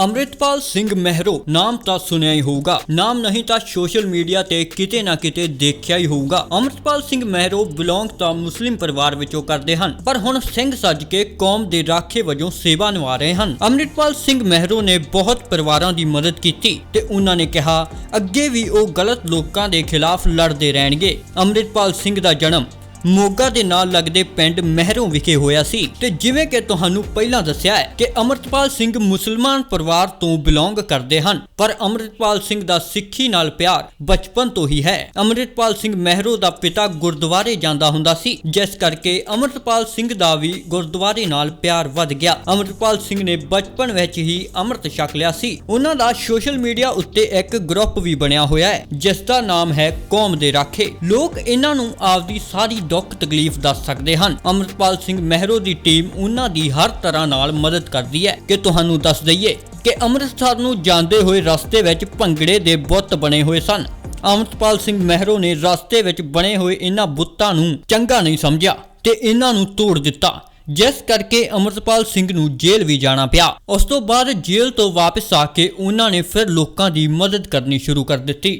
ਅੰਮ੍ਰਿਤਪਾਲ ਸਿੰਘ ਮਹਿਰੋ, ਨਾਮ ਤਾਂ ਸੁਣਿਆ ਹੀ ਹੋਊਗਾ। ਨਾਮ ਨਹੀਂ ਤਾਂ ਸੋਸ਼ਲ ਮੀਡੀਆ ਤੇ ਕਿਤੇ ਨਾ ਕਿਤੇ ਦੇਖਿਆ ਹੀ ਹੋਊਗਾ। ਅੰਮ੍ਰਿਤਪਾਲ ਸਿੰਘ ਮਹਿਰੋ ਬਿਲੋਂਗ ਤਾਂ ਮੁਸਲਿਮ ਪਰਿਵਾਰ ਵਿੱਚੋਂ ਕਰਦੇ ਹਨ, ਪਰ ਹੁਣ ਸਿੰਘ ਸੱਜ ਕੇ ਕੌਮ ਦੇ ਰਾਖੇ ਵਜੋਂ ਸੇਵਾ ਨਿਭਾ ਰਹੇ ਹਨ। ਅੰਮ੍ਰਿਤਪਾਲ ਸਿੰਘ ਮਹਿਰੋ ਨੇ ਬਹੁਤ ਪਰਿਵਾਰਾਂ ਦੀ ਮਦਦ ਕੀਤੀ ਤੇ ਉਹਨਾਂ ਨੇ ਕਿਹਾ, ਅੱਗੇ ਵੀ ਉਹ ਗਲਤ ਲੋਕਾਂ ਦੇ ਖਿਲਾਫ ਲੜਦੇ ਰਹਿਣਗੇ। ਅੰਮ੍ਰਿਤਪਾਲ ਸਿੰਘ ਦਾ ਜਨਮ ਮੋਗਾ ਦੇ ਨਾਲ ਲੱਗਦੇ ਪਿੰਡ ਮਹਿਰੋਂ ਵਿਖੇ ਹੋਇਆ ਸੀ ਤੇ ਜਿਵੇਂ ਕਿ ਤੁਹਾਨੂੰ ਪਹਿਲਾਂ ਦੱਸਿਆ ਹੈ ਕਿ ਅਮਰਤਪਾਲ ਸਿੰਘ ਮੁਸਲਮਾਨ ਪਰਿਵਾਰ ਤੋਂ ਬਿਲੋਂਗ ਕਰਦੇ ਹਨ, ਪਰ ਅਮਰਤਪਾਲ ਸਿੰਘ ਦਾ ਸਿੱਖੀ ਨਾਲ ਪਿਆਰ ਬਚਪਨ ਤੋਂ ਹੀ ਹੈ। ਅਮਰਤਪਾਲ ਸਿੰਘ ਮਹਿਰੋ ਦਾ ਪਿਤਾ ਗੁਰਦੁਆਰੇ ਜਾਂਦਾ ਹੁੰਦਾ ਸੀ, ਜਿਸ ਕਰਕੇ ਅਮਰਤਪਾਲ ਸਿੰਘ ਦਾ ਵੀ ਗੁਰਦੁਆਰੇ ਨਾਲ ਪਿਆਰ ਵੱਧ ਗਿਆ। ਅਮਰਤਪਾਲ ਸਿੰਘ ਨੇ ਬਚਪਨ ਵਿੱਚ ਹੀ ਅੰਮ੍ਰਿਤ ਛਕ ਲਿਆ ਸੀ। ਉਹਨਾਂ ਦਾ ਸੋਸ਼ਲ ਮੀਡੀਆ ਉੱਤੇ ਇੱਕ ਗਰੁੱਪ ਵੀ ਬਣਿਆ ਹੋਇਆ ਹੈ, ਜਿਸ ਦਾ ਨਾਮ ਹੈ ਕੌਮ ਦੇ ਰਾਖੇ। ਲੋਕ ਇਹਨਾਂ ਨੂੰ ਆਪਦੀ ਸਾਰੀ ਦੁੱਖ ਤਕਲੀਫ ਦੱਸ ਸਕਦੇ ਹਨ। ਅਮਰਪਾਲ ਸਿੰਘ ਮਹਿਰੋ ਦੀ ਟੀਮ ਉਹਨਾਂ ਦੀ ਹਰ ਤਰ੍ਹਾਂ ਨਾਲ ਮਦਦ ਕਰਦੀ ਹੈ। ਕਿ ਤੁਹਾਨੂੰ ਦੱਸ ਦਈਏ ਕਿ ਅੰਮ੍ਰਿਤਸਰ ਨੂੰ ਜਾਂਦੇ ਹੋਏ ਰਸਤੇ ਵਿੱਚ ਭੰਗੜੇ ਦੇ ਬੁੱਤ ਬਣੇ ਹੋਏ ਸਨ। ਅਮਰਪਾਲ ਸਿੰਘ ਮਹਿਰੋ ਨੇ ਰਸਤੇ ਵਿੱਚ ਬਣੇ ਹੋਏ ਇਹਨਾਂ ਬੁੱਤਾਂ ਨੂੰ ਚੰਗਾ ਨਹੀਂ ਸਮਝਿਆ ਤੇ ਇਹਨਾਂ ਨੂੰ ਤੋੜ ਦਿੱਤਾ। ਜਿਸ ਕਰਕੇ ਅਮਰਪਾਲ ਸਿੰਘ ਨੂੰ ਜੇਲ੍ਹ ਵੀ ਜਾਣਾ ਪਿਆ। ਉਸ ਤੋਂ ਬਾਅਦ ਜੇਲ੍ਹ ਤੋਂ ਵਾਪਸ ਆ ਕੇ ਉਹਨਾਂ ਨੇ ਫਿਰ ਲੋਕਾਂ ਦੀ ਮਦਦ ਕਰਨੀ ਸ਼ੁਰੂ ਕਰ ਦਿੱਤੀ।